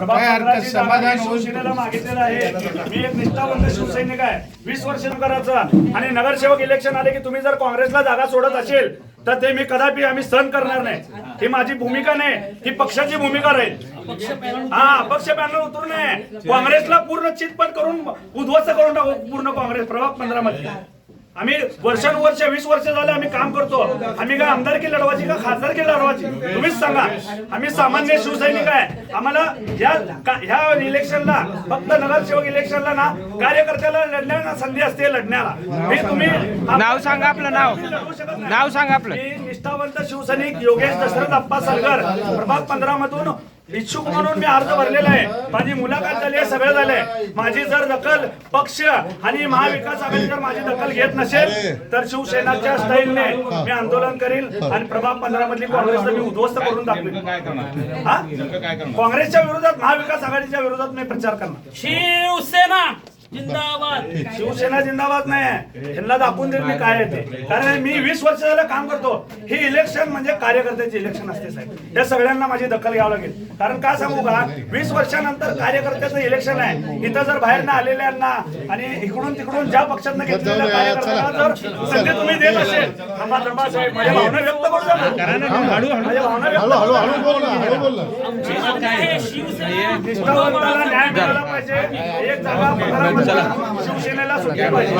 प्रभाग काय हरकत, पंधराची जागा समाधान मी होईल. शिवसेनेला मागितलेलं आहे. मी एक निष्ठावंत शिवसैनिक आहे. वीस वर्ष करायचं आणि नगरसेवक इलेक्शन आले की तुम्ही जर काँग्रेसला जागा सोडत असेल तर ते मी कदापि आम्ही सहन करणार नाही. ही माझी भूमिका नाही. ही पक्षाची भूमिका राहील. हा पक्ष पॅनल उतरू नये. काँग्रेसला पूर्ण चितपट करून उद्ध्वस्त करून टाकू पूर्ण काँग्रेस प्रभाग पंधरा मध्ये आम्ही वर्षानुवर्ष वीस वर्ष झाले आम्ही काम करतो. आम्ही काय आमदारकी लढवायची का खासदारकी लढवायची? तुम्हीच सांगा. आम्ही सामान्य शिवसैनिक आहे. आम्हाला का- ह्या इलेक्शनला फक्त नगरसेवक इलेक्शनला ना कार्यकर्त्याला लढण्याला संधी असते लढण्याला. मी तुम्ही नाव सांगा आपलं नाव. नाव सांगा आपलं. निष्ठावंत शिवसैनिक योगेश दशरथ अप्पा सरगर प्रभाग पंधरा मधून इच्छुक म्हणून मी अर्ज भरलेला आहे. माझी मुलाखत झाली आहे सगळं झालंय. माझी जर दखल पक्ष आणि महाविकास आघाडी जर माझी दखल घेत नसेल तर शिवसेनाच्या स्टाईलने मी आंदोलन करील आणि प्रभाग पंधरा मधली काँग्रेसला मी उद्ध्वस्त करून दाखवेल. काय करणार? हा? काय करणार? काँग्रेसच्या विरोधात महाविकास आघाडीच्या विरोधात मी प्रचार करणार. शिवसेना! जिंदाबाद! शिवसेना जिंदाबाद नाही आहे. ह्यांना दाखवून देईल मी काय आहे ते. कारण मी वीस वर्ष झालं काम करतो. हे इलेक्शन म्हणजे कार्यकर्त्याचे इलेक्शन असते साहेब. या सगळ्यांना माझी दखल घ्यावी लागेल. कारण का सांगू का? वीस वर्षानंतर कार्यकर्त्याचं इलेक्शन आहे. इथं जर बाहेर आलेल्यांना आणि इकडून तिकडून ज्या पक्षातनं घेतलेल्या कार्यकर्त्यांना जर संधी तुम्ही देत असेल. थांबा थांबा साहेब. माझ्या भावना व्यक्त करतो माझ्या भावना व्यक्त ना. ना निष्ठावंताला न्याय मिळाला पाहिजे. एक जागा शिवसेनेला सुटली पाहिजे.